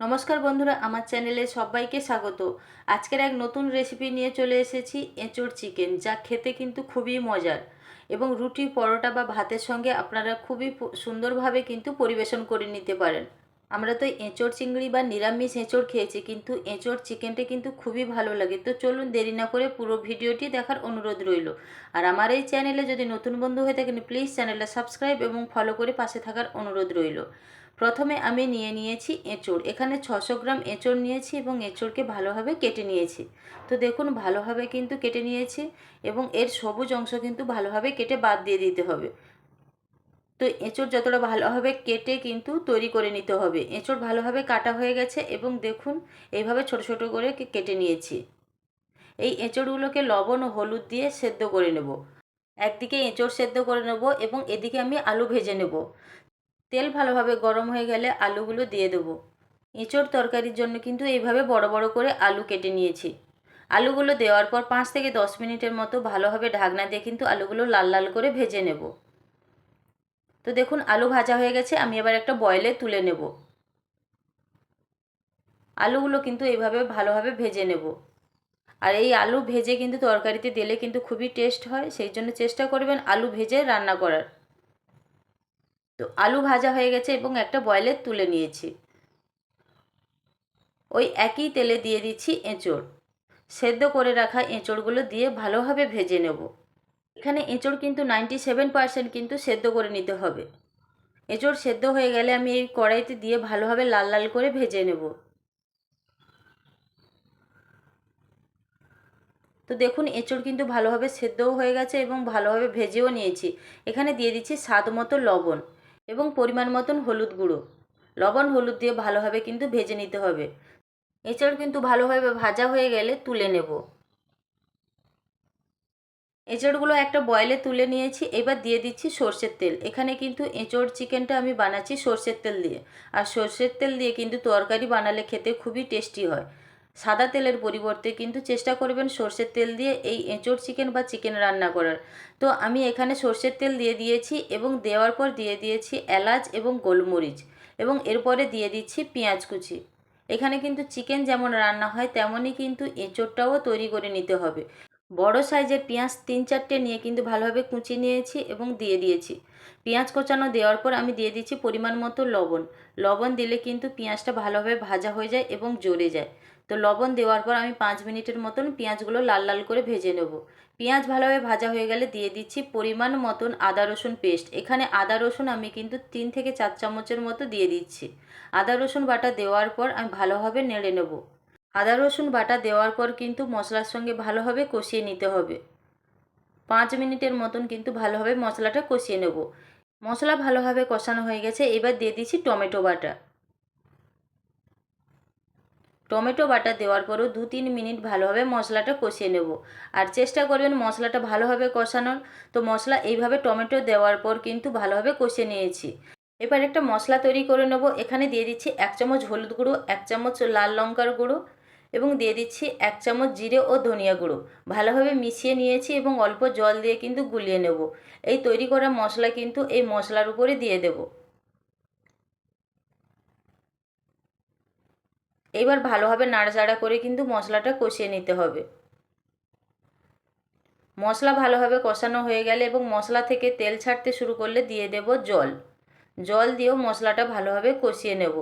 নমস্কার বন্ধুরা, আমার চ্যানেলে সবাইকে স্বাগত। আজকের এক নতুন রেসিপি নিয়ে চলে এসেছি, এঁচোড় চিকেন যা খেতে কিন্তু খুবই মজার এবং রুটি, পরোটা বা ভাতের সঙ্গে আপনারা খুবই সুন্দরভাবে কিন্তু পরিবেশন করে নিতে পারেন। আমরা তো এঁচোড় চিংড়ি বা নিরামিষ এঁচোড় খেয়েছি, কিন্তু এঁচোড় চিকেনটা কিন্তু খুবই ভালো লাগে। তো চলুন দেরি না করে পুরো ভিডিওটি দেখার অনুরোধ রইল। আর আমার এই চ্যানেলে যদি নতুন বন্ধু হয়ে থাকেন প্লিজ চ্যানেলটা সাবস্ক্রাইব এবং ফলো করে পাশে থাকার অনুরোধ রইল। প্রথমে আমি নিয়ে নিয়েছি এঁচোড়। এখানে ছশো গ্রাম এঁচোড় নিয়েছি এবং এঁচোড়কে ভালোভাবে কেটে নিয়েছি। তো দেখুন, ভালোভাবে কিন্তু কেটে নিয়েছি এবং এর সবুজ অংশ কিন্তু ভালোভাবে কেটে বাদ দিয়ে দিতে হবে। তো এঁচোড় যতটা ভালোভাবে কেটে কিন্তু তৈরি করে নিতে হবে। এঁচোড় ভালোভাবে কাটা হয়ে গেছে এবং দেখুন, এইভাবে ছোট ছোট করে কেটে নিয়েছি। এই এঁচোড়গুলোকে লবণ ও হলুদ দিয়ে সেদ্ধ করে নেব। একদিকে এঁচোড় সেদ্ধ করে নেব এবং এদিকে আমি আলু ভেজে নেব। তেল ভালোভাবে গরম হয়ে গেলে আলুগুলো দিয়ে দেবো। এঁচোড় তরকারির জন্য কিন্তু এইভাবে বড় বড় করে আলু কেটে নিয়েছি। আলুগুলো দেওয়ার পর পাঁচ থেকে দশ মিনিটের মতো ভালোভাবে ঢাকনা দিয়ে কিন্তু আলুগুলো লাল লাল করে ভেজে নেব। তো দেখুন, আলু ভাজা হয়ে গেছে, আমি এবার একটা বয়েলে তুলে নেব। আলুগুলো কিন্তু এইভাবে ভালোভাবে ভেজে নেব। আর এই আলু ভেজে কিন্তু তরকারিতে দিলে কিন্তু খুবই টেস্ট হয়, সেই জন্য চেষ্টা করবেন আলু ভেজে রান্না করার। তো আলু ভাজা হয়ে গেছে এবং একটা বয়েলে তুলে নিয়েছি। ওই একই তেলে দিয়ে দিচ্ছি এঁচোড়। সেদ্ধ করে রাখা এঁচোড়গুলো দিয়ে ভালোভাবে ভেজে নেব। এখানে এঁচোড় কিন্তু নাইনটি সেভেন পার্সেন্ট কিন্তু সেদ্ধ করে নিতে হবে। এঁচোড় সেদ্ধ হয়ে গেলে আমি এই কড়াইতে দিয়ে ভালোভাবে লাল লাল করে ভেজে নেব। তো দেখুন, এঁচোড় কিন্তু ভালোভাবে সেদ্ধও হয়ে গেছে এবং ভালোভাবে ভেজেও নিয়েছি। এখানে দিয়ে দিচ্ছি স্বাদ মতো লবণ। এবং পরিমাণ মতন হলুদ গুঁড়ো। লবণ হলুদ দিয়ে ভালোভাবে কিন্তু ভেজে নিতে হবে। এঁচড় কিন্তু ভালোভাবে ভাজা হয়ে গেলে তুলে নেব। এঁচড়গুলো একটা বয়েলে তুলে নিয়েছি, এবার দিয়ে দিচ্ছি সর্ষের তেল। এখানে কিন্তু এঁচড় চিকেনটা আমি বানাচ্ছি সর্ষের তেল দিয়ে। আর সর্ষের তেল দিয়ে কিন্তু তরকারি বানালে খেতে খুবই টেস্টি হয়। সাদা তেলের পরিবর্তে কিন্তু চেষ্টা করবেন সর্ষের তেল দিয়ে এই এঁচড় চিকেন বা চিকেন রান্না করার। তো আমি এখানে সর্ষের তেল দিয়ে দিয়েছি এবং দেওয়ার পর দিয়ে দিয়েছি এলাচ এবং গোলমরিচ এবং এরপরে দিয়ে দিচ্ছি পেঁয়াজ কুচি। এখানে কিন্তু চিকেন যেমন রান্না হয়, তেমনই কিন্তু এঁচোড়টাও তৈরি করে নিতে হবে। বড় সাইজের পেঁয়াজ তিন চারটে নিয়ে কিন্তু ভালোভাবে কুচি নিয়েছি এবং দিয়ে দিয়েছি। পেঁয়াজ কোচানো দেওয়ার পর আমি দিয়ে দিচ্ছি পরিমাণ মতো লবণ। লবণ দিলে কিন্তু পেঁয়াজটা ভালোভাবে ভাজা হয়ে যায় এবং জ্বরে যায়। তো লবণ দেওয়ার পর আমি পাঁচ মিনিটের মতন পেঁয়াজগুলো লাল লাল করে ভেজে নেব। পেঁয়াজ ভালোভাবে ভাজা হয়ে গেলে দিয়ে দিচ্ছি পরিমাণ মতন আদা, রসুন পেস্ট। এখানে আদা, রসুন আমি কিন্তু তিন থেকে চার চামচের মতো দিয়ে দিচ্ছি। আদা, রসুন বাটা দেওয়ার পর আমি ভালোভাবে নেড়ে নেব। আদা, রসুন বাটা দেওয়ার পর কিন্তু মশলার সঙ্গে ভালোভাবে কষিয়ে নিতে হবে। পাঁচ মিনিটের মতন কিন্তু ভালোভাবে মশলাটা কষিয়ে নেব। মশলা ভালোভাবে কষানো হয়ে গেছে। এবার দিয়ে দিচ্ছি টমেটো বাটা। টমেটো বাটা দেওয়ার পরও দু তিন মিনিট ভালোভাবে মশলাটা কষিয়ে নেব। আর চেষ্টা করবেন মশলাটা ভালোভাবে কষানোর। তো মশলা এইভাবে টমেটো দেওয়ার পর কিন্তু ভালোভাবে কষিয়ে নিয়েছি। এবার একটা মশলা তৈরি করে নেব। এখানে দিয়ে দিচ্ছি এক চামচ হলুদ গুঁড়ো, এক চামচ লাল লঙ্কার গুঁড়ো এবং দিয়ে দিচ্ছি এক চামচ জিরে ও ধনিয়া গুঁড়ো। ভালোভাবে মিশিয়ে নিয়েছি এবং অল্প জল দিয়ে কিন্তু গুলিয়ে নেব। এই তৈরি করা মশলা কিন্তু এই মশলার উপরে দিয়ে দেবো। এবার ভালোভাবে নাড়াচাড়া করে কিন্তু মশলাটা কষিয়ে নিতে হবে। মশলা ভালোভাবে কষানো হয়ে গেলে এবং মশলা থেকে তেল ছাড়তে শুরু করলে দিয়ে দেব জল। জল দিয়েও মশলাটা ভালোভাবে কষিয়ে নেব।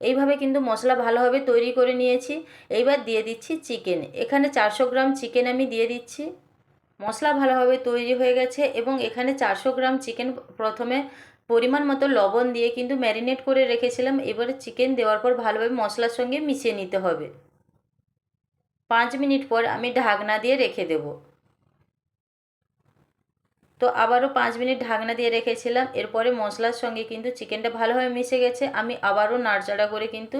এইভাবে কিন্তু মশলা ভালোভাবে তৈরি করে নিয়েছি। এইবার দিয়ে দিচ্ছি চিকেন। এখানে চারশো গ্রাম চিকেন আমি দিয়ে দিচ্ছি। মশলা ভালোভাবে তৈরি হয়ে গেছে এবং এখানে চারশো গ্রাম চিকেন প্রথমে পরিমাণ মতো লবণ দিয়ে কিন্তু ম্যারিনেট করে রেখেছিলাম। এবারে চিকেন দেওয়ার পর ভালোভাবে মশলার সঙ্গে মিশিয়ে নিতে হবে। পাঁচ মিনিট পর আমি ঢাকনা দিয়ে রেখে দেব। তো আবারও পাঁচ মিনিট ঢাকনা দিয়ে রেখেছিলাম। এরপরে মশলার সঙ্গে কিন্তু চিকেনটা ভালোভাবে মিশে গেছে। আমি আবারও নাড়চাড়া করে কিন্তু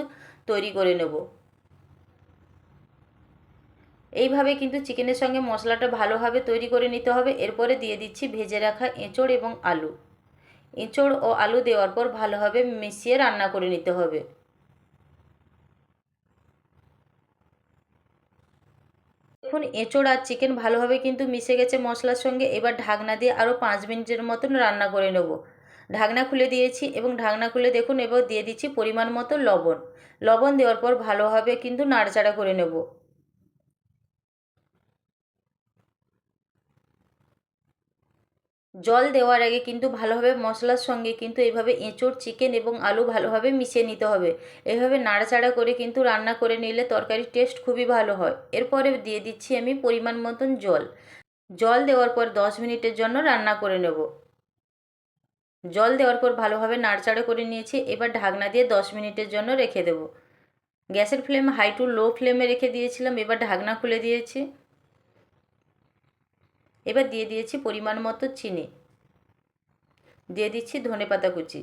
তৈরি করে নেব। এইভাবে কিন্তু চিকেনের সঙ্গে মশলাটা ভালোভাবে তৈরি করে নিতে হবে। এরপরে দিয়ে দিচ্ছি ভেজে রাখা এঁচড় এবং আলু। এঁচড় ও আলু দেওয়ার পর ভালোভাবে মিশিয়ে রান্না করে নিতে হবে। দেখুন, এঁচড় আর চিকেন ভালোভাবে কিন্তু মিশে গেছে মশলার সঙ্গে। এবার ঢাকনা দিয়ে আরও পাঁচ মিনিটের মতন রান্না করে নেব। ঢাকনা খুলে দিয়েছি এবং ঢাকনা খুলে দেখুন, এবার দিয়ে দিচ্ছি পরিমাণ মতো লবণ। লবণ দেওয়ার পর ভালোভাবে কিন্তু নাড়াচাড়া করে নেব। জল দেওয়ার আগে কিন্তু ভালোভাবে মশলার সঙ্গে কিন্তু এইভাবে এঁচোড়, চিকেন এবং আলু ভালোভাবে মিশিয়ে নিতে হবে। এভাবে নাড়াচাড়া করে কিন্তু রান্না করে নিলে তরকারির টেস্ট খুবই ভালো হয়। এরপরে দিয়ে দিচ্ছি আমি পরিমাণ মতন জল। জল দেওয়ার পর দশ মিনিটের জন্য রান্না করে নেব। জল দেওয়ার পর ভালোভাবে নাড়চাড়া করে নিয়েছি। এবার ঢাকনা দিয়ে দশ মিনিটের জন্য রেখে দেব। গ্যাসের ফ্লেম হাই টু লো ফ্লেমে রেখে দিয়েছিলাম। এবার ঢাকনা খুলে দিয়েছি। এবার দিয়ে দিয়েছি পরিমাণ মতো চিনি। দিয়ে দিচ্ছি ধনে পাতা কুচি।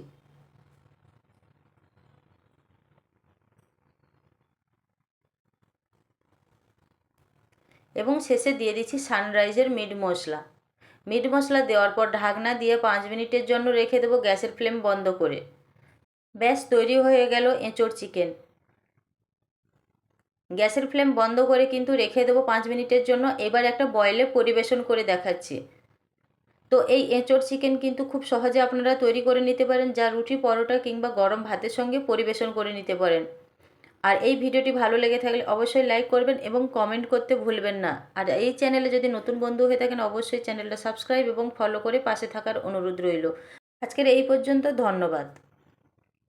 এবং শেষে দিয়ে দিচ্ছি সানরাইজের মিট মশলা। মিট মশলা দেওয়ার পর ঢাকনা দিয়ে পাঁচ মিনিটের জন্য রেখে দেবো গ্যাসের ফ্লেম বন্ধ করে। ব্যাস, তৈরি হয়ে গেল এঁচোড় চিকেন। গ্যাসের ফ্লেম বন্ধ করে কিন্তু রেখে দেবো পাঁচ মিনিটের জন্য। এবার একটা বয়েলে পরিবেশন করে দেখাচ্ছি। তো এই এঁচোড় চিকেন কিন্তু খুব সহজে আপনারা তৈরি করে নিতে পারেন, যা রুটি, পরোটা কিংবা গরম ভাতের সঙ্গে পরিবেশন করে নিতে পারেন। আর এই ভিডিওটি ভালো লেগে থাকলে অবশ্যই লাইক করবেন এবং কমেন্ট করতে ভুলবেন না। আর এই চ্যানেলে যদি নতুন বন্ধু হয়ে থাকেন, অবশ্যই চ্যানেলটা সাবস্ক্রাইব এবং ফলো করে পাশে থাকার অনুরোধ রইল। আজকের এই পর্যন্ত ধন্যবাদ।